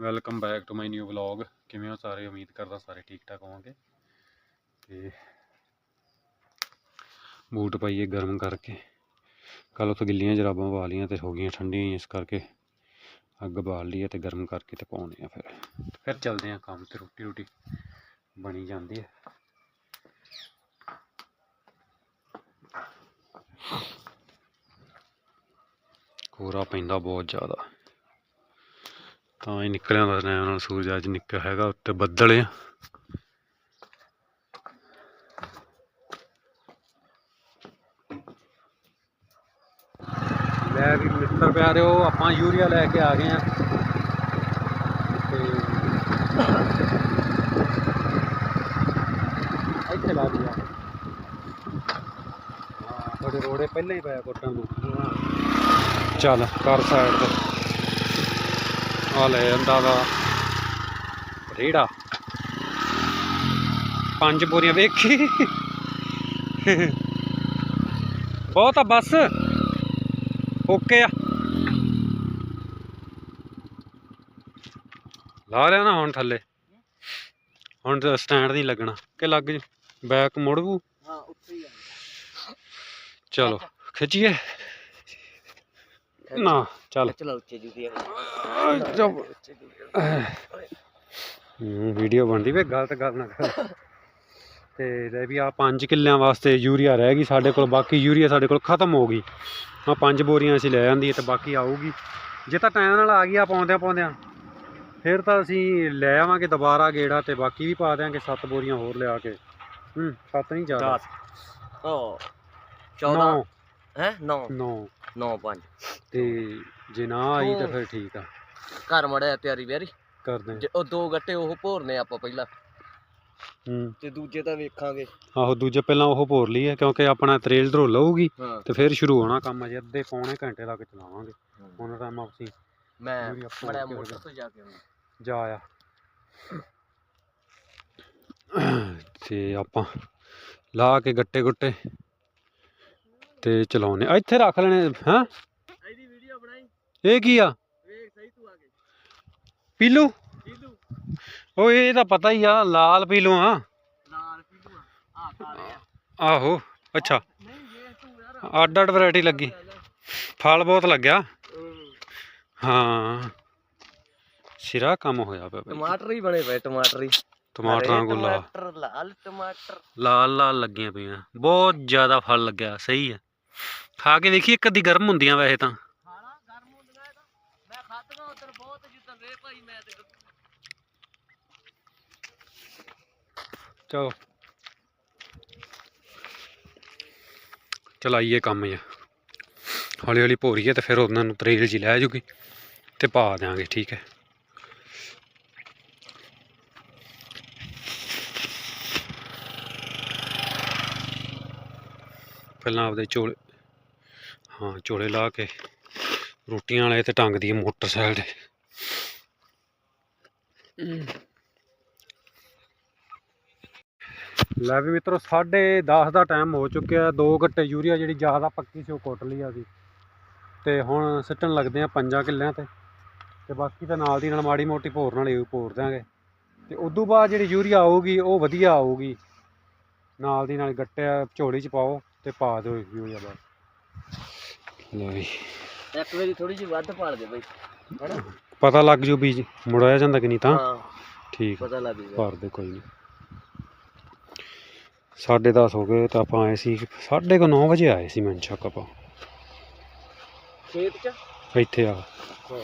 Welcome back to my new vlog ਕਿਵੇਂ ਹੋ ਸਾਰੇ? ਉਮੀਦ ਕਰਦਾ ਸਾਰੇ ਠੀਕ ਠਾਕ ਹੋਵੋਗੇ। ਤੇ ਬੂਟ ਪਾਈਏ ਗਰਮ ਕਰਕੇ। ਕੱਲ ਉੱਥੇ ਗਿੱਲੀਆਂ ਜਰਾਬਾਂ ਪਾ ਲਈਆਂ ਤੇ ਹੋ ਗਈਆਂ ਠੰਡੀਆਂ, ਇਸ ਕਰਕੇ ਅੱਗ ਬਾਲ ਲਈ ਹੈ ਤੇ ਗਰਮ ਕਰਕੇ ਤੇ ਪਾਉਣੇ ਆ ਫਿਰ। ਫਿਰ ਚੱਲਦੇ ਆ ਕੰਮ ਤੇ, ਰੋਟੀ ਰੋਟੀ ਬਣੀ ਜਾਂਦੀ ਹੈ। ਕੋਰਾ ਪੈਂਦਾ ਬਹੁਤ ਜ਼ਿਆਦਾ। ਤਾਂ ਹੀ ਨਿਕਲਿਆ ਦਾ ਟਾਈਮ ਨਾਲ ਸੂਰਜ ਅੱਜ ਨਿਕਲ ਹੈਗਾ, ਉੱਤੇ ਬੱਦਲ ਆ। ਲੈ ਵੀ ਮਿੱਤਰ ਪਿਆਰਿਓ, ਆਪਾਂ ਯੂਰੀਆ ਲੈ ਕੇ ਆ ਗਏ ਆ। ਤੇ ਇੱਥੇ ਲਾ ਦਿਆ ਹਾਂ, ਤੁਹਾਡੇ ਰੋੜੇ ਪਹਿਲਾਂ ਹੀ ਪਿਆ ਕੋਟਾਂ ਨੂੰ। ਚੱਲ, ਕਰ ਸਾਈਡ ਤੇ। ਆ ਲੈ ਜਾਂਦਾ ਵਾ। ਰੇੜਾ। ਪੰਜ ਬੋਰੀਆਂ ਵੇਖੀ। ਬਹੁਤ ਆ ਬਸ। ਓਕੇ ਆ। ਲਾ ਲਿਆ ਨਾ ਹੁਣ ਥੱਲੇ। ਹੁਣ ਸਟੈਂਡ ਨਹੀਂ ਲੱਗਣਾ। ਕਿ ਲੱਗ ਜੂ। ਬੈਕ ਮੁੜੂ ਹਾਂ ਉੱਥੇ ਹੀ ਆ। ਚਲੋ ਖਿੱਚੀਏ। ਨਾ ਚੱਲ। ਚਲਾ ਉੱਚੇ ਜੂ ਦੀ ਵੀਡੀਓ ਬਣਦੀ ਵੇ ਗਲਤ ਗੱਲ ਨਾ ਕਰ। ਤੇ ਲੈ ਵੀ ਆ 5 ਕਿੱਲਿਆਂ ਵਾਸਤੇ ਯੂਰੀਆ ਰਹਿ ਗਈ ਸਾਡੇ ਕੋਲ ਬਾਕੀ ਯੂਰੀਆ ਸਾਡੇ ਕੋਲ ਖਤਮ ਹੋ ਗਈ। ਆ ਪੰਜ ਬੋਰੀਆਂ ਅਸੀਂ ਲੈ ਜਾਂਦੀ ਤੇ ਬਾਕੀ ਆਊਗੀ। ਜੇ ਤਾਂ ਟਾਈਮ ਨਾਲ ਆ ਗਈ ਆ ਪਾਉਂਦਿਆਂ ਪਾਉਂਦਿਆਂ ਫਿਰ ਤਾਂ ਅਸੀਂ ਲੈ ਆਵਾਂਗੇ ਦੁਬਾਰਾ ਗੇੜਾ ਤੇ ਬਾਕੀ ਵੀ ਪਾ ਦਿਆਂਗੇ ਸੱਤ ਬੋਰੀਆਂ ਹੋਰ ਲਿਆ ਕੇ। ਹੂੰ ਸੱਤ ਨਹੀਂ ਜ਼ਿਆਦਾ। 10 ਓ 14 9 ਹੈ 9 9 9 5 ਤੇ ਜੇ ਨਾ ਆਈ ਤਾਂ ਫਿਰ ਠੀਕ ਆ। ਘਰ ਮੜਿਆ ਤਿਆਰੀ ਬਿਆਰੀ ਕਰਦੇ ਜੇ ਉਹ ਦੋ ਗੱਟੇ ਉਹ ਭੋਰਨੇ ਆਪਾਂ ਪਹਿਲਾਂ। ਹੂੰ। ਤੇ ਦੂਜੇ ਤਾਂ ਵੇਖਾਂਗੇ। ਆਹੋ ਦੂਜੇ ਪਹਿਲਾਂ ਉਹ ਭੋਰ ਲਈ ਹੈ ਕਿਉਂਕਿ ਆਪਣਾ ਤਰੇਲ ਧਰੋ ਲਊਗੀ ਹਾਂ। ਤੇ ਫਿਰ ਸ਼ੁਰੂ ਹੋਣਾ ਕੰਮ ਅਜੇ ਅੱਧੇ ਪੌਣੇ ਘੰਟੇ ਤੱਕ ਚਲਾਵਾਂਗੇ। ਹੁਣ ਟਾਈਮ ਆਪਸੀ ਮੈਂ ਯੂਰੀਆ ਭੋਰ ਮੜਿਆ ਕੇ ਮੋਟਰ ਫਿਰ ਤੋਂ ਜਾ ਕੇ ਆਉਣਾ। ਜਾ ਆ। ਤੇ ਆਪਾਂ ਲਾ ਕੇ ਗੱਟੇ ਗੁੱਟੇ। ਤੇ ਚਲਾਉਨੇ ਇੱਥੇ ਰੱਖ ਲੈਣੇ ਹਾਂ? ਇਹਦੀ ਵੀਡੀਓ ਬਣਾਈ। ਇਹ ਕੀ ਆ? ਵੇਖ ਸਹੀ ਤੂੰ ਆ ਕੇ। ਪੀਲੂ? ਪੀਲੂ। ਓਏ ਇਹ ਤਾਂ ਪਤਾ ਹੀ ਆ ਲਾਲ ਪੀਲੂ ਆ। ਲਾਲ ਪੀਲੂ ਆ। ਆ ਕਾਲੇ ਆ। ਆਹੋ ਅੱਛਾ। ਨਹੀਂ ਵੇਖ ਤੂੰ ਯਾਰ। ਅੱਡ ਅੱਡ ਵੈਰਾਈਟੀ ਲੱਗੀ ਫਲ ਬਹੁਤ ਲੱਗਿਆ। ਹਾਂ। ਸਿਰਾ ਕੰਮ ਹੋਇਆ ਪਿਆ ਟਮਾਟਰ ਹੀ ਬਣੇ ਪਏ ਟਮਾਟਰ ਹੀ। ਟਮਾਟਰਾਂ ਟਮਾਟਰ ਲਾਲ ਟਮਾਟਰ। ਲਾਲ ਲਾਲ ਲੱਗੀਆਂ ਪਈਆਂ। ਬਹੁਤ ਜ਼ਿਆਦਾ ਫਲ ਲੱਗਿਆ ਸਹੀ ਹੈ ਖਾ ਕੇ ਦੇਖੀ ਇੱਕ ਅੱਧੀ ਗਰਮ ਹੁੰਦੀਆਂ ਵੈਸੇ ਤਾਂ। ਖਾਣਾ ਗਰਮ ਹੁੰਦੀਆਂ ਇਹ ਤਾਂ। ਮੈਂ ਖਾਧੀਆਂ ਉਧਰ ਬਹੁਤ ਜਿੱਦਾਂ ਵੇ ਭਾਈ ਮੈਂ ਤੇ ਚਲੋ। ਚਲਾਈਏ ਕੰਮ ਜੀ ਹੌਲੀ ਹੌਲੀ ਭੋਰੀਏ ਤੇ ਫਿਰ ਉਹਨਾਂ ਨੂੰ ਤਰੇਲ ਜੀ ਲੈ ਜੂਗੀ ਤੇ ਪਾ ਦਿਆਂਗੇ ਠੀਕ ਹੈ। ਪਹਿਲਾਂ ਆਪਦੇ ਚੋਲੇ ਹਾਂ, ਝੋਲੇ ਲਾ ਕੇ ਰੋਟੀਆਂ ਵਾਲੇ ਤੇ ਟੰਗ ਦੀ ਮੋਟਰਸਾਈਕਲ ਲੈ ਵੀ ਮਿੱਤਰੋ 10:30 ਦਾ ਟਾਈਮ ਹੋ ਚੁੱਕਿਆ, ਦੋ ਘੱਟੇ ਯੂਰੀਆ ਜਿਹੜੀ ਜ਼ਿਆਦਾ ਪੱਕੀ ਸੀ, ਉਹ ਕੁੱਟ ਲਈ ਆ ਸੀ ਤੇ ਹੁਣ ਸਿੱਟਣ ਲੱਗਦੇ ਆ ਪੰਜਾਂ ਕਿੱਲਿਆਂ ਤੇ। ਤੇ ਬਾਕੀ ਤਾਂ ਨਾਲ ਦੀ ਨਾਲ ਮਾੜੀ ਮੋਟੀ ਭੋਰ ਭੋਰਨ ਵਾਲੀ ਭੋਰ ਦਿਆਂਗੇ। ਤੇ ਉਦੋਂ ਬਾਅਦ ਜਿਹੜੀ ਯੂਰੀਆ ਆਊਗੀ, ਉਹ ਵਧੀਆ ਆਊਗੀ। ਨਾਲ ਦੀ ਨਾਲ ਗੱਟਿਆ ਝੋਲੀ ਚ ਪਾਓ ਤੇ ਪਾ ਦਿਓ ਯੂਰੀਆ ਬਸ। ਲੈ ਵੀ ਇੱਕ ਵਾਰੀ ਥੋੜੀ ਜਿਹੀ ਵੱਧ ਪਾਲ ਦੇ ਬਈ। ਹੈਨਾ? ਪਤਾ ਲੱਗ ਜੂ ਬੀਜ ਮੁੜਾਇਆ ਜਾਂਦਾ ਕਿ ਨਹੀਂ ਤਾਂ। ਹਾਂ। ਠੀਕ ਪਤਾ ਲੱਗ ਗਿਆ ਭਰ ਦੇ ਕੋਈ ਨਹੀਂ ਸਾਢੇ ਦਸ ਹੋ ਗਏ ਤਾਂ ਆਪਾਂ ਆਏ ਸੀ ਸਾਢੇ ਕੁ 9 ਵਜੇ ਆਏ ਸੀ ਮਨਸ਼ੱਕ ਆਪਾਂ। ਖੇਤ ਚ? ਇੱਥੇ ਆ। ਹਾਂ।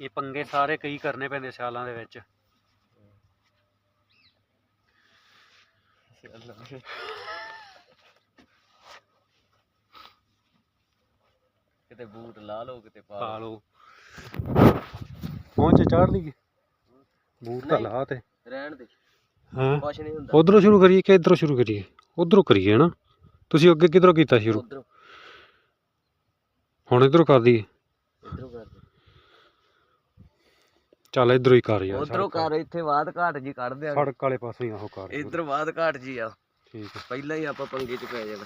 ਇਹ ਪੰਗੇ ਸਾਰੇ ਕਈ ਕਰਨੇ ਪੈਂਦੇ ਸਿਆਲਾਂ ਦੇ ਵਿੱਚ। ਕਿਤੇ ਬੂਟ ਲਾ ਲਓ ਕਿਤੇ ਪਾ ਪਾ ਲਓ। ਪਹੁੰਚ ਚੜ ਲਈ ਬੂਟ ਤਾਂ। ਲਾ ਤੇ। ਰਹਿਣ ਦੇ। ਹਾਂ। ਕੁਛ ਨਹੀਂ ਹੁੰਦਾ। ਉਧਰੋਂ ਸ਼ੁਰੂ ਕਰੀਏ ਕਿ ਇਧਰੋਂ ਸ਼ੁਰੂ ਕਰੀਏ? ਉਧਰੋਂ ਕਰੀਏ ਨਾ ਤੁਸੀਂ ਅੱਗੇ ਕਿਧਰੋਂ ਕੀਤਾ ਸ਼ੁਰੂ? ਉਧਰੋਂ। ਹੁਣ ਇਧਰੋਂ ਕਰ ਦਈਏ ਇਧਰੋਂ ਕਰ ਚੱਲ ਇਧਰੋਂ ਹੀ ਕਰ ਯਾਰ ਉਧਰੋਂ ਕਰ ਇੱਥੇ ਬਾਦ ਘਾਟ ਜੀ ਕੱਢ ਦਿਆਂ ਸੜਕ ਵਾਲੇ ਪਾਸੋਂ ਹੀ ਆਹੋ ਕਰ ਇਧਰ ਬਾਦ ਘਾਟ ਜੀ ਆ। ਠੀਕ ਹੈ ਪਹਿਲਾਂ ਹੀ ਆਪਾਂ ਪੰਗੇ ਚ ਪੈ ਜਾਣਾ।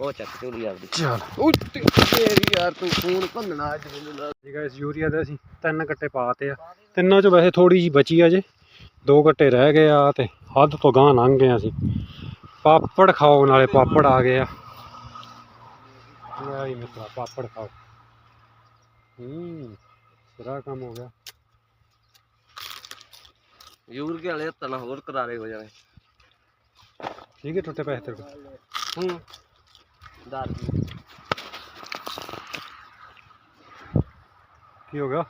ਉਹ ਚੱਕ ਝੋਲੀ ਆਪਦੀ। ਚਲ। ਉਹ ਤੇਰੀ ਯਾਰ ਤੂੰ ਫੋਨ ਭੰਨਣਾ ਅੱਜ ਮੈਨੂੰ ਲੱਗ ਜੀ ਗਾਇਸ ਯੂਰੀਆ ਦੇ ਅਸੀਂ ਤਿੰਨ ਗੱਟੇ ਪਾਤੇ ਆ। ਤਿੰਨਾਂ ਚੋਂ ਵੈਸੇ ਥੋੜੀ ਜੀ ਬਚੀ ਆ ਜੇ। ਦੋ ਗੱਟੇ ਰਹਿ ਗਏ ਆ ਤੇ ਹੱਦ ਤੋਂ ਗਾਂ ਲੰਘ ਗਏ ਅਸੀਂ। ਪਾਪੜ ਖਾਓ ਨਾਲੇ ਪਾਪੜ ਆ ਗਏ ਆ। ਲੈ ਮਿੱਤਰਾ ਪਾਪੜ ਖਾਓ। ਹੂੰ ਸਿਰਾ ਕੰਮ ਹੋ ਗਿਆ। ਯੂਰ ਕੇ ਵਾਲੇ ਹੱਥਾਂ ਨਾਲ ਹੋਰ ਕਰਾਰੇ ਹੋ ਜਾਣੇ। ਠੀਕ ਹੈ ਟੁੱਟੇ ਪੈਸੇ ਤੇਰੇ ਕੋਲ। ਹੂੰ। ਦਾਰ ਕੀ ਹੋ ਗਿਆ?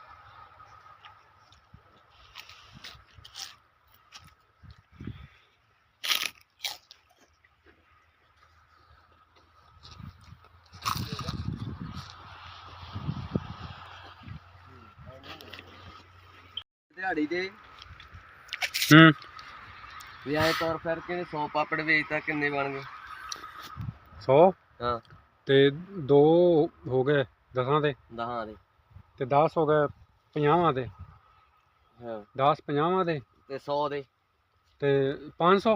ਦਿਹਾੜੀ ਦੇ ਹੂੰ। ਵੀ ਐ ਤੌਰ ਫਿਰ ਕੇ 100 ਪਾਪੜ ਵੇਚਤਾ ਕਿੰਨੇ ਬਣ ਗਏ? 100 ਹਾਂ। ਤੇ ਦੋ ਹੋ ਗਏ ਦਸਾਂ ਦੇ। ਦਹਾਂ ਦੇ। ਤੇ 10 ਹੋ ਗਏ 50 ਦੇ। ਹਾਂ। 10 50 ਦੇ। ਤੇ 100 ਦੇ। ਤੇ 500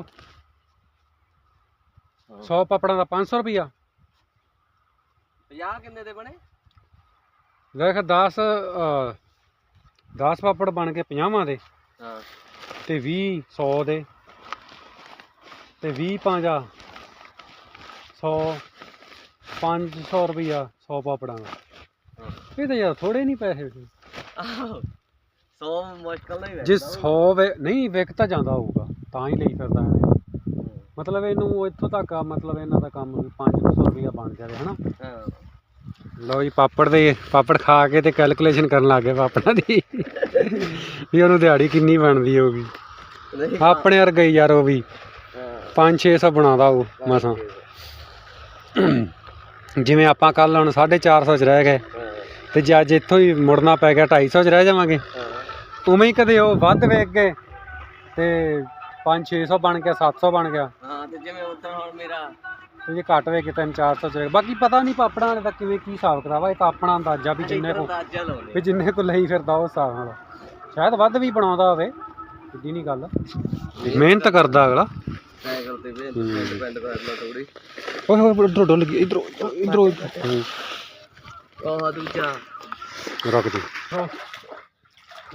ਹਾਂ। 100 ਪਾਪੜਾਂ ਦਾ 500 ਰੁਪਿਆ 50 ਕਿੰਨੇ ਦੇ ਬਣੇ? ਦੇਖ 10 10 ਪਾਪੜ ਬਣ ਕੇ 50 ਦੇ। ਹਾਂ। ਤੇ 20 100 ਦੇ। ਤੇ 20 ਪੰਜਾ 100 500 ਰੁਪਿਆ 100 ਪਾਪੜਾਂ ਦਾ। ਇਹ ਤਾਂ ਯਾਰ ਥੋੜੇ ਨਹੀਂ ਪੈਸੇ ਆਹੋ 100 ਮੁਸ਼ਕਲ ਨਹੀਂ ਜੇ 100 ਵੇ ਨਹੀਂ ਵਿਕ ਤਾਂ ਜਾਂਦਾ ਹੋਊਗਾ ਤਾਂ ਹੀ ਲਈ ਫਿਰਦਾ ਐਵੇਂ ਮਤਲਬ ਇਹਨੂੰ ਇੱਥੋਂ ਤੱਕ ਆ ਮਤਲਬ ਇਹਨਾਂ ਦਾ ਕੰਮ ਵੀ 500 ਰੁਪਿਆ ਬਣ ਜਾਵੇ ਹਨਾ? ਹਾਂ। ਲਓ ਜੀ ਪਾਪੜ ਦੇ ਪਾਪੜ ਖਾ ਕੇ ਤੇ ਕੈਲਕੂਲੇਸ਼ਨ ਕਰਨ ਲੱਗ ਗਏ ਪਾਪੜਾਂ ਦੀ। ਵੀ ਉਹਨੂੰ ਦਿਹਾੜੀ ਕਿੰਨੀ ਬਣਦੀ ਨਹੀਂ ਆਪਣੇ ਵਰਗਾ ਹੀ ਯਾਰ ਉਹ ਵੀ। ਹਾਂ। 5-600 ਬਣਾਉਂਦਾ ਉਹ ਮਸਾਂ। ਜਿਵੇਂ ਆਪਾਂ ਕੱਲ ਹੁਣ 450 ਚ ਰਹਿ ਗਏ ਤੇ ਜੇ ਅੱਜ ਇੱਥੋਂ ਹੀ ਮੁੜਨਾ ਪੈ ਗਿਆ 250 ਚ ਰਹਿ ਜਾਵਾਂਗੇ। ਉਵੇਂ ਹੀ ਕਦੇ ਉਹ ਵੱਧ ਵੇਚ ਗਏ ਤੇ 5-600 ਬਣ ਗਿਆ 700 ਬਣ ਗਿਆ। ਹਾਂ ਤੇ ਜਿਵੇਂ ਉਦੋਂ ਹੁਣ ਮੇਰਾ ਤੇ ਜੇ ਘੱਟ ਵੇਚ ਕੇ 3-400 ਚ। ਬਾਕੀ ਪਤਾ ਨਹੀਂ ਪਾਪੜਾਂ ਵਾਲੇ ਦਾ ਕਿਵੇਂ ਕੀ ਹਿਸਾਬ ਕਰਾਵਾ ਇਹ ਤਾਂ ਆਪਣਾ ਅੰਦਾਜ਼ਾ ਵੀ ਜਿੰਨੇ ਕੋ ਅੰਦਾਜ਼ਾ ਵੀ ਜਿੰਨੇ ਕੋ ਲਈ ਫਿਰਦਾ ਉਸ ਹਿਸਾਬ ਨਾਲ। ਸ਼ਾਇਦ ਵੱਧ ਵੀ ਬਣਾਉਂਦਾ ਹੋਵੇ ਸਿੱਧੀ ਨਹੀਂ ਗੱਲ। ਮਿਹਨਤ ਕਰਦਾ ਅਗਲਾ। ਸਾਈਕਲ ਤੇ ਵੀ ਡਿਪੈਂਡ ਕਰਨਾ ਥੋੜੀ ਓਏ ਹੋਏ ਇਧਰੋਂ ਡੁੱਲ ਗਈ ਇਧਰੋਂ ਇਧਰੋਂ ਉਹ ਦੂਜਾ। ਰੱਖ ਦੇ।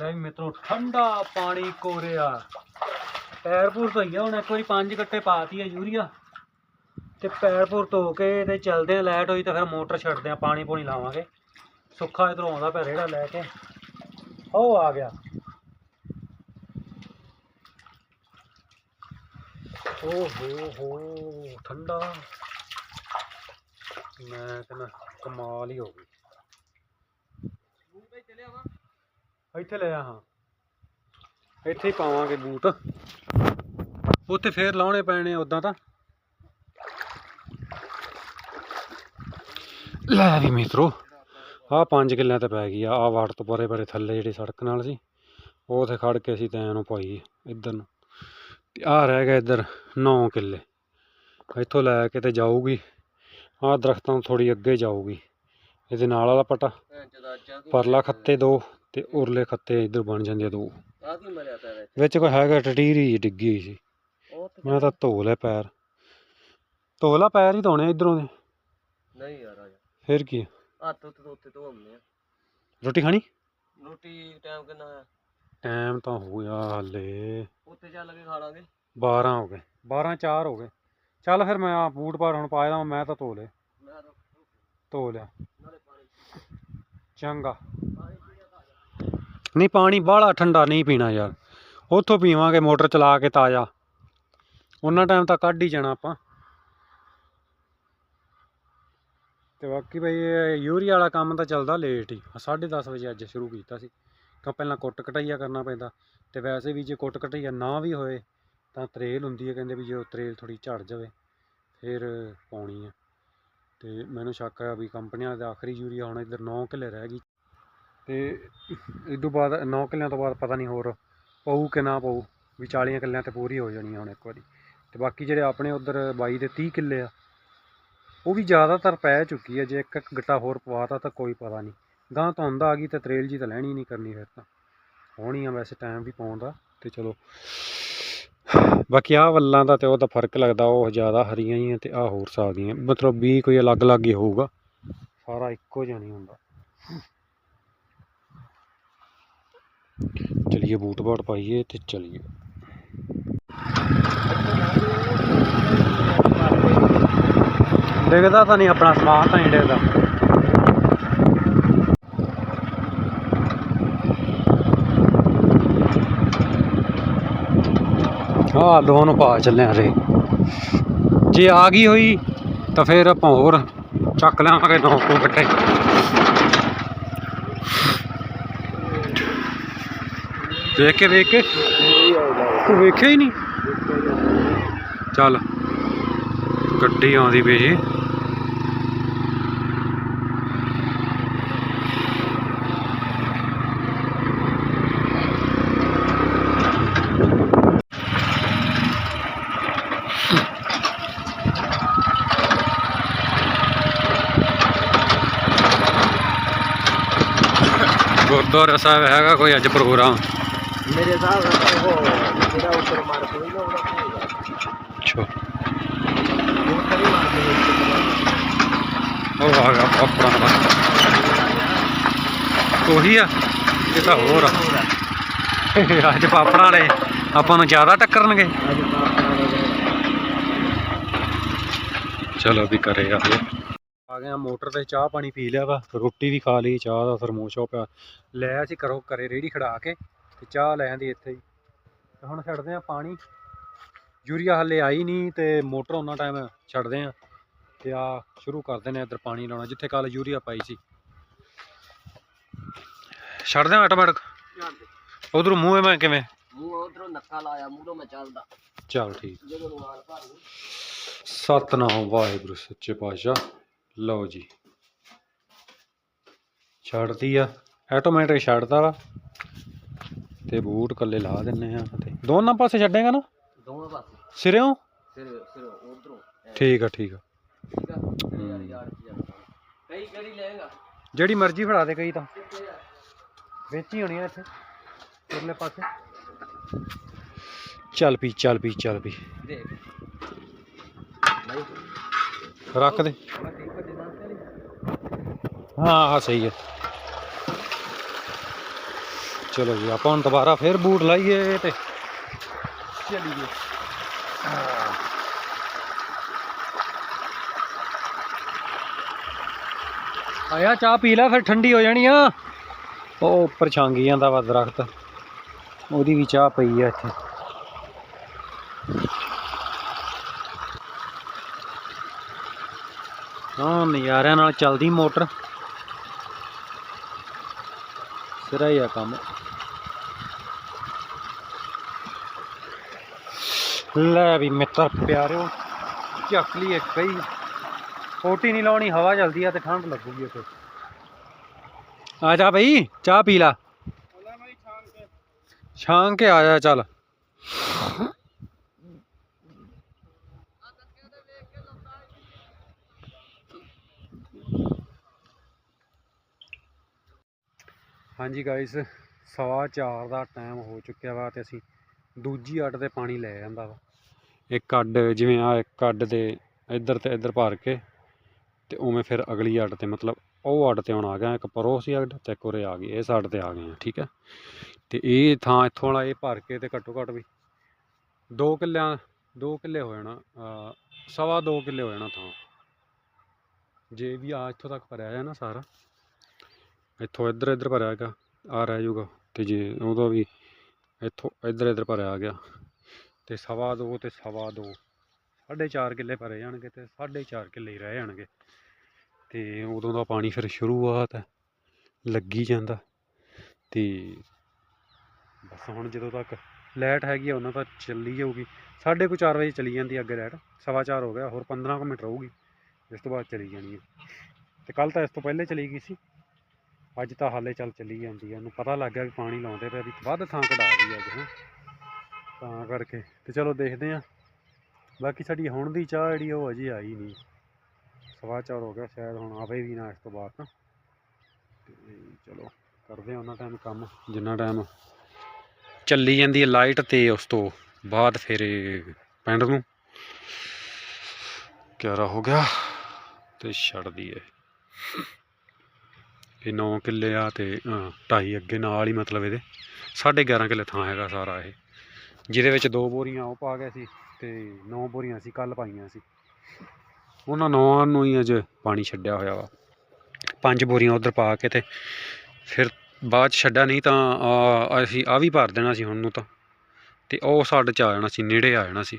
ਲੈ ਮਿੱਤਰੋ ਠੰਡਾ ਪਾਣੀ ਕੋਰਿਆ। ਪੈਰ ਪੂਰ ਧੋਈਆ ਹੁਣ ਇੱਕ ਵਾਰੀ ਪੰਜ ਗੱਟੇ ਪਾਤੀ ਆ ਯੂਰੀਆ। ਤੇ ਪੈਰ ਪੂਰ ਧੋ ਕੇ ਤੇ ਚਲਦੇ ਆ, ਲਾਈਟ ਹੋਈ ਤਾਂ ਫਿਰ ਮੋਟਰ ਛੱਡਦੇ ਆ, ਪਾਣੀ ਪੂਣੀ ਲਾਵਾਂਗੇ। ਸੁੱਖਾ ਇਧਰੋਂ ਆਉਂਦਾ ਪਿਆ ਰੇੜਾ ਲੈ ਕੇ। ਉਹ ਆ ਗਿਆ। ਓ ਹੋ ਹੋ, ਠੰਡਾ। ਮੈਂ ਕਹਿੰਦਾ ਕਮਾਲ ਹੀ ਹੋ ਗਈ। ਚਲਿਆ ਵਾ ਇੱਥੇ ਲੈ ਆ ਹਾਂ। ਇੱਥੇ ਹੀ ਪਾਵਾਂਗੇ ਬੂਟ। ਉੱਥੇ ਫੇਰ ਲਾਉਣੇ ਪੈਣੇ ਉਦਾਂ ਤਾਂ। ਲੈ ਵੀ ਮਿੱਤਰੋ ਆਹ 5 ਕਿੱਲਿਆਂ ਤੇ ਪੈ ਗਈ ਆ ਆਹ ਵਾਟ ਤੋਂ ਪਰੇ ਪਰੇ ਥੱਲੇ ਜਿਹੜੀ ਸੜਕ ਨਾਲ ਸੀ ਉਹ ਉੱਥੇ ਖੜ ਕੇ ਅਸੀਂ ਤੈਨੂੰ ਪਾਈ ਇੱਧਰ ਨੂੰ। ਤੇ ਆਹ ਰਹਿ ਗਿਆ ਇੱਧਰ 9 ਕਿੱਲੇ। ਇੱਥੋਂ ਲੈ ਕੇ ਤੇ ਜਾਊਗੀ ਆਹ ਦਰਖਤਾਂ ਤੋਂ ਥੋੜੀ ਅੱਗੇ ਜਾਊਗੀ ਇਹਦੇ ਨਾਲ ਵਾਲਾ ਪਟਾ। ਆ ਪਰਲਾ ਖੱਤੇ ਦੋ ਤੇ ਉਰਲੇ ਖੱਤੇ ਇੱਧਰ ਬਣ ਜਾਂਦੇ ਆ ਦੋ। ਆ ਵਿੱਚ ਕੋਈ ਹੈਗਾ ਟਟੀਰੀ ਡਿੱਗੀ ਹੋਈ ਸੀ। ਤੇ ਮੈਂ ਤਾਂ ਧੋ ਲਿਆ ਪੈਰ। ਧੋ ਲਾ ਪੈਰ ਹੀ ਧੋਣੇ ਇਧਰੋਂ ਦੇ। ਨਹੀਂ ਯਾਰ ਆ ਫਿਰ ਕੀ? ਹੱਥ ਉੱਤੇ ਤੋਂ ਉੱਤੇ ਧੋਉਂਦੇ ਆ। ਰੋਟੀ ਖਾਣੀ? ਰੋਟੀ ਟਾਈਮ ਕਿੰਨਾ ਆ? ਟਾਈਮ ਤਾਂ ਹੋ ਗਿਆ ਹਾਲੇ। ਉੱਤੇ ਚੱਲ ਕੇ ਖਾ ਲਾਂਗੇ। 12 ਹੋ ਗਏ। 12 4 ਹੋ ਗਏ। ਚੱਲ ਫਿਰ ਮੈਂ ਆ ਬੂਟ ਪਾਰ ਹੁਣ ਪਾਇਆ ਮੈਂ ਤਾਂ ਧੋ ਮੈਂ ਤਾਂ ਧੋ ਲਿਆ। ਚੰਗਾ। ਨਹੀਂ ਪਾਣੀ ਬਾਹਲਾ ਠੰਡਾ ਨਹੀਂ ਪੀਣਾ ਯਾਰ। ਉੱਥੋਂ ਪੀਵਾਂਗੇ ਮੋਟਰ ਚਲਾ ਕੇ ਤਾਜ਼ਾ। ਉਹਨਾਂ ਟਾਈਮ ਤਾਂ ਕੱਢ ਹੀ ਜਾਣਾ ਆਪਾਂ। ਤੇ ਬਾਕੀ ਬਈ ਯੂਰੀਆ ਵਾਲਾ ਕੰਮ ਤਾਂ ਚੱਲਦਾ ਲੇਟ ਹੀ। 10:30 ਵਜੇ ਅੱਜ ਸ਼ੁਰੂ ਕੀਤਾ ਸੀ। ਤਾਂ ਪਹਿਲਾਂ ਕੁੱਟ ਕਟਾਈਆ ਕਰਨਾ ਪੈਂਦਾ। ਤੇ ਵੈਸੇ ਵੀ ਜੇ ਕੁੱਟ ਕਟਾਈਆ ਨਾ ਵੀ ਹੋਏ, ਤਾਂ ਤਰੇਲ ਹੁੰਦੀ ਹੈ ਕਹਿੰਦੇ ਵੀ ਜੇ ਉਹ ਤਰੇਲ ਥੋੜੀ ਝੜ ਜਾਵੇ, ਫਿਰ ਪਾਉਣੀ ਹੈ ਤੇ ਮੈਨੂੰ ਸ਼ੱਕ ਹੈ ਵੀ ਕੰਪਨੀਆਂ ਦਾ ਆਖਰੀ ਯੂਰੀਆ ਹੁਣ ਇੱਧਰ 9 ਕਿੱਲੇ ਰਹਿ ਗਈ। ਤੇ ਇਸ ਤੋਂ ਬਾਅਦ 9 ਕਿੱਲਿਆਂ ਤੋਂ ਬਾਅਦ ਪਤਾ ਨਹੀਂ ਹੋਰ ਪਊ ਕਿ ਨਾ ਪਊ, ਵੀ 40 ਕਿੱਲਿਆਂ ਤੇ ਪੂਰੀ ਹੋ ਜਾਣੀ ਹੁਣ ਇੱਕ ਵਾਰੀ। ਤੇ ਬਾਕੀ ਜਿਹੜੇ ਆਪਣੇ ਉਧਰ 22 ਦੇ 30 ਕਿੱਲੇ ਆ ਉਹ ਵੀ ਜ਼ਿਆਦਾਤਰ ਪੈ ਚੁੱਕੀ ਹੈ, ਜੇ ਇੱਕ ਇੱਕ ਗਿੱਟਾ ਹੋਰ ਪਵਾਤਾ ਤਾਂ ਕੋਈ ਪਤਾ ਨਹੀਂ। ਗਾਂ ਧੁੰਦ ਆ ਗਈ ਤੇ ਤਰੇਲ ਜੀ ਤਾਂ ਲੈਣੀ ਨਹੀਂ ਕਰਨੀ ਫਿਰ ਤਾਂ। ਹੋਣੀ ਆ ਵੈਸੇ ਟਾਈਮ ਵੀ ਪਾਉਣ ਦਾ ਤੇ ਚਲੋ। ਬਾਕੀ ਆਹ ਵੱਲਾਂ ਦਾ ਤੇ ਉਹਦਾ ਫ਼ਰਕ ਲੱਗਦਾ, ਉਹ ਜ਼ਿਆਦਾ ਹਰੀਆਂ ਹੀ ਆ ਤੇ ਆਹ ਹੋਰ ਸਾਗ ਦੀਆਂ ਮਤਲਬ ਵੀ ਕੋਈ ਅਲੱਗ-ਅਲੱਗ ਹੀ ਹੋਊਗਾ। ਸਾਰਾ ਇੱਕੋ ਜਿਹਾ ਨਹੀਂ ਹੁੰਦਾ। ਚਲਿਏ ਬੂਟ ਬਾਟ ਪਾਈਏ ਤੇ ਚਲਿਏ। ਡਿੱਗਦਾ ਤਾਂ ਨਹੀਂ, ਆਪਣਾ ਸਮਾਨ ਤਾਂ ਨਹੀਂ ਡਿੱਗਦਾ। ਆਹ ਦੋਹਾਂ ਪਾ ਚੱਲੇ ਆ ਰੇ ਜੇ ਆ ਗਈ ਹੋਈ, ਤਾਂ ਫਿਰ ਆਪਾਂ ਹੋਰ ਚੱਕ ਲਿਆਵਾਂਗੇ ਨੌ ਕੋ ਗੱਟੇ ਦੇਖ ਕੇ ਵੇਖ ਕੇ। ਤੂੰ ਵੇਖਿਆ ਹੀ ਨਹੀਂ? ਚੱਲ, ਗੱਡੀ ਆਉਂਦੀ ਪਈ ਜੀ ਗੁਰਦੁਆਰਾ ਸਾਹਿਬ ਹੈਗਾ ਕੋਈ ਅੱਜ ਪ੍ਰੋਗਰਾਮ? ਮੇਰੇ ਹਿਸਾਬ ਨਾਲ ਉਹ ਜਿਹੜਾ ਉੱਪਰ ਮਾਰ ਕੋਈ ਨਾ ਉਹਦਾ ਅੱਛਾ। ਉਹ ਆ ਗਿਆ ਆਪਣਾ ਉਹੀ ਆ ਇਹ ਤਾਂ ਹੋਰ ਆ। ਅੱਜ ਪਾਪੜਾਂ ਵਾਲੇ ਆਪਾਂ ਨੂੰ ਜ਼ਿਆਦਾ ਟੱਕਰਨਗੇ। ਚਲੋ ਵੀ ਕਰੇ ਆ ਗਏ ਆ ਗਏ ਆ ਮੋਟਰ ਤੇ ਚਾਹ ਪਾਣੀ ਪੀ ਲਿਆ ਵਾ ਰੋਟੀ ਵੀ ਖਾ ਲਈ ਚਾਹ ਦਾ ਥਰਮੋਸ਼ ਉਹ ਪਿਆ ਲੈ ਅਸੀਂ ਕਰੋ ਕਰੇ ਰੇੜੀ ਖੜਾ ਕੇ ਤੇ ਚਾਹ ਲੈ ਆਂਦੀ ਇੱਥੇ ਹੀ। ਹੁਣ ਛੱਡਦੇ ਆ ਪਾਣੀ। ਯੂਰੀਆ ਹੱਲੇ ਆਈ ਨਹੀਂ ਤੇ ਮੋਟਰ ਉਹਨਾਂ ਟਾਈਮ ਛੱਡਦੇ ਆ। ਤੇ ਆ ਸ਼ੁਰੂ ਕਰਦੇ ਨੇ ਇੱਧਰ ਪਾਣੀ ਲਾਉਣਾ ਜਿੱਥੇ ਕੱਲ ਯੂਰੀਆ ਪਾਈ ਸੀ। ਛੱਡਦੇ ਆ ਆਟੋਮੈਟਿਕ? ਉਧਰੋਂ ਮੂੰਹ ਮੈਂ ਕਿਵੇਂ? ਮੂੰਹ ਉਧਰੋਂ ਨੱਕਾ ਲਾਇਆ ਮੂੰਹੋਂ ਮੈਂ ਚੱਲਦਾ। ਚਲ ਠੀਕ। ਜਦੋਂ ਨਾਲ ਭਰ ਸਤਨਾਮ ਵਾਹਿਗੁਰੂ ਸੱਚੇ ਪਾਤਸ਼ਾਹ। ਲਓ ਜੀ। ਛੱਡਦੀ ਆ। ਆਟੋਮੈਟਿਕ ਛੱਡਦਾ ਵਾ। ਤੇ ਬੂਟ ਕੱਲੇ ਲਾ ਦਿੰਨੇ ਆ ਤੇ। ਦੋਨਾਂ ਪਾਸੇ ਛੱਡੇਗਾ ਨਾ? ਦੋਵਾਂ ਪਾਸੇ। ਸਿਰਿਓਂ? ਉਧਰੋਂ। ਠੀਕ ਆ ਠੀਕ ਆ। ਕਈ ਲੈਗਾ ਜਿਹੜੀ ਮਰਜ਼ੀ ਫੜਾ ਦੇ ਕਈ ਤਾਂ। ਵਿੱਚ ਹੋਣੀ ਆ ਇੱਥੇ। ਉਰਲੇ ਪਾਸੇ। ਚੱਲ ਪੀ ਚੱਲ ਪੀ ਚੱਲ ਪੀ। ਰੱਖ ਦੇ। ਹਾਂ ਹਾਂ ਸਹੀ ਹੈ। ਚਲੋ ਜੀ ਆਪਾਂ ਹੁਣ ਦੁਬਾਰਾ ਫੇਰ ਬੂਟ ਲਾਈਏ ਤੇ। ਚਲੀਏ। ਆਇਆ ਚਾਹ ਪੀ ਲੈ ਫਿਰ ਠੰਡੀ ਹੋ ਜਾਣੀ ਆ। ਉਹ ਉੱਪਰ ਛਾਂਗੀ ਜਾਂਦਾ ਵਾ ਦਰਖਤ। ਉਹਦੀ ਵੀ ਚਾਹ ਪਈ ਆ ਇੱਥੇ। ਹਾਂ ਨਜ਼ਾਰਿਆਂ ਨਾਲ ਚੱਲਦੀ ਮੋਟਰ। ਸਿਰਾ ਹੀ ਆ ਕੰਮ। ਲੈ ਵੀ ਮਿੱਤਰ ਪਿਆਰਿਓ ਚੱਕ ਲਈ ਕਈ। ਪੋਟੀ ਨਹੀਂ ਲਾਉਣੀ ਹਵਾ ਚਲਦੀ ਆ ਤੇ ਠੰਡ ਲੱਗੂਗੀ ਉੱਥੇ। ਆ ਜਾ ਬਈ ਚਾਹ ਪੀ ਲਾ। ਛਾਂ ਕੇ ਆ ਜਾ ਚੱਲ। ਹਾਂਜੀ ਗਾਇਸ ਸਵਾ ਚਾਰ ਦਾ ਟਾਈਮ ਹੋ ਚੁੱਕਿਆ ਵਾ ਤੇ ਅਸੀਂ ਦੂਜੀ ਅੱਡ ਤੇ ਪਾਣੀ ਲੈ ਜਾਂਦਾ ਵਾ। ਇੱਕ ਅੱਡ ਜਿਵੇਂ ਆ, ਇੱਕ ਅੱਡ ਦੇ ਇੱਧਰ ਤੇ ਇੱਧਰ ਭਰ ਕੇ ਤੇ ਉਵੇਂ ਫਿਰ ਅਗਲੀ ਅੱਡ ਤੇ ਮਤਲਬ ਉਹ ਅੱਡ ਤੇ ਹੁਣ ਆ ਗਿਆ, ਇੱਕ ਪਰੋ ਸੀ ਅੱਡ ਤੇ ਇੱਕ ਉਰੇ ਆ ਗਈ ਇਸ ਅੱਡ ਤੇ ਆ ਗਏ ਆ, ਠੀਕ ਹੈ ਤੇ ਇਹ ਥਾਂ ਇੱਥੋਂ ਵਾਲਾ ਇਹ ਭਰ ਕੇ ਤੇ ਘੱਟੋ ਘੱਟ ਵੀ 2 ਕਿੱਲਿਆਂ 2 ਕਿੱਲੇ ਹੋ ਜਾਣਾ ਸਵਾ 2 ਕਿੱਲੇ ਹੋ ਜਾਣਾ ਥਾਂ। ਜੇ ਵੀ ਆ ਇੱਥੋਂ ਤੱਕ ਭਰਿਆ ਹੈ ਨਾ ਸਾਰਾ। ਇੱਥੋਂ ਇੱਧਰ ਇੱਧਰ ਭਰਿਆ ਹੈਗਾ ਆ ਰਹਿ ਜਾਊਗਾ ਤੇ ਜੇ ਉਹਦਾ ਵੀ ਇੱਥੋਂ ਇੱਧਰ ਇੱਧਰ ਭਰਿਆ ਆ ਗਿਆ ਤੇ ਸਵਾ ਦੋ ਤੇ ਸਵਾ ਦੋ, ਸਾਢੇ ਚਾਰ ਕਿੱਲੇ ਭਰੇ ਜਾਣਗੇ ਤੇ ਸਾਢੇ ਚਾਰ ਕਿੱਲੇ ਹੀ ਰਹਿ ਜਾਣਗੇ ਤੇ ਉਦੋਂ ਦਾ ਪਾਣੀ ਫਿਰ ਸ਼ੁਰੂਆਤ ਹੈ, ਲੱਗੀ ਜਾਂਦਾ ਤੇ ਬਸ ਹੁਣ ਜਦੋਂ ਤੱਕ ਲਾਈਟ ਹੈਗੀ ਆ ਉਹਨਾਂ ਤਾਂ ਚੱਲੀ ਜਾਊਗੀ, ਸਾਢੇ ਕੁ ਚਾਰ ਵਜੇ ਚਲੀ ਜਾਂਦੀ ਅੱਗੇ ਲਾਈਟ, ਸਵਾ ਚਾਰ ਹੋ ਗਿਆ, ਹੋਰ 15 ਕੁ ਮਿੰਟ ਰਹੂਗੀ, ਇਸ ਤੋਂ ਬਾਅਦ ਚਲੀ ਜਾਣੀ ਹੈ ਤੇ ਕੱਲ ਤਾਂ ਇਸ ਤੋਂ ਪਹਿਲੇ ਚਲੀ ਗਈ ਸੀ। ਅੱਜ ਤਾਂ ਹਾਲੇ ਚੱਲ ਚੱਲੀ ਜਾਂਦੀ ਆ। ਉਹਨੂੰ ਪਤਾ ਲੱਗ ਗਿਆ ਵੀ ਪਾਣੀ ਲਾਉਂਦੇ ਪਏ ਵੀ ਵੱਧ ਥਾਂ ਕਢਾ ਰਹੀ ਅੱਜ ਹਾਂ। ਤਾਂ ਕਰਕੇ ਤੇ ਚਲੋ ਦੇਖਦੇ ਆ। ਬਾਕੀ ਸਾਡੀ ਹੁਣ ਦੀ ਚਾਹ ਜਿਹੜੀ ਉਹ ਅਜੇ ਆਈ ਨਹੀਂ। ਸਵਾ ਚਾਰ ਹੋ ਗਿਆ, ਸ਼ਾਇਦ ਹੁਣ ਆਵੇ ਵੀ ਨਾ ਇਸ ਤੋਂ ਬਾਅਦ ਤਾਂ। ਚਲੋ ਕਰਦੇ ਆ ਉਹਨਾਂ ਟਾਈਮ ਕੰਮ, ਜਿੰਨਾ ਟਾਈਮ ਚੱਲੀ ਜਾਂਦੀ ਹੈ ਲਾਈਟ ਤੇ ਉਸ ਤੋਂ ਬਾਅਦ ਫਿਰ ਪਿੰਡ ਨੂੰ। ਕਿਆਰਾ ਹੋ ਗਿਆ ਤੇ ਛੱਡ ਦਈਏ ਇਹ 9 ਕਿੱਲੇ ਆ ਤੇ ਢਾਈ ਅੱਗੇ ਨਾਲ ਹੀ ਮਤਲਬ ਇਹਦੇ। 11.5 ਕਿੱਲੇ ਥਾਂ ਹੈਗਾ ਸਾਰਾ ਇਹ। ਜਿਹਦੇ ਵਿੱਚ ਦੋ ਬੋਰੀਆਂ ਉਹ ਪਾ ਗਏ ਸੀ ਤੇ 9 ਬੋਰੀਆਂ ਸੀ ਕੱਲ ਪਾਈਆਂ ਸੀ। ਉਹਨਾਂ ਨੌਂ ਨੂੰ ਹੀ ਅਜ ਪਾਣੀ ਛੱਡਿਆ ਹੋਇਆ ਵਾ। ਪੰਜ ਬੋਰੀਆਂ ਉਧਰ ਪਾ ਕੇ ਤੇ ਫਿਰ ਬਾਅਦ 'ਚ ਛੱਡਿਆ ਨਹੀਂ ਤਾਂ ਅਸੀਂ ਆ ਵੀ ਭਰ ਦੇਣਾ ਸੀ ਹੁਣ ਨੂੰ ਤਾਂ। ਤੇ ਉਹ ਸਾਡੇ ਚ ਆ ਜਾਣਾ ਸੀ, ਨੇੜੇ ਆ ਜਾਣਾ ਸੀ।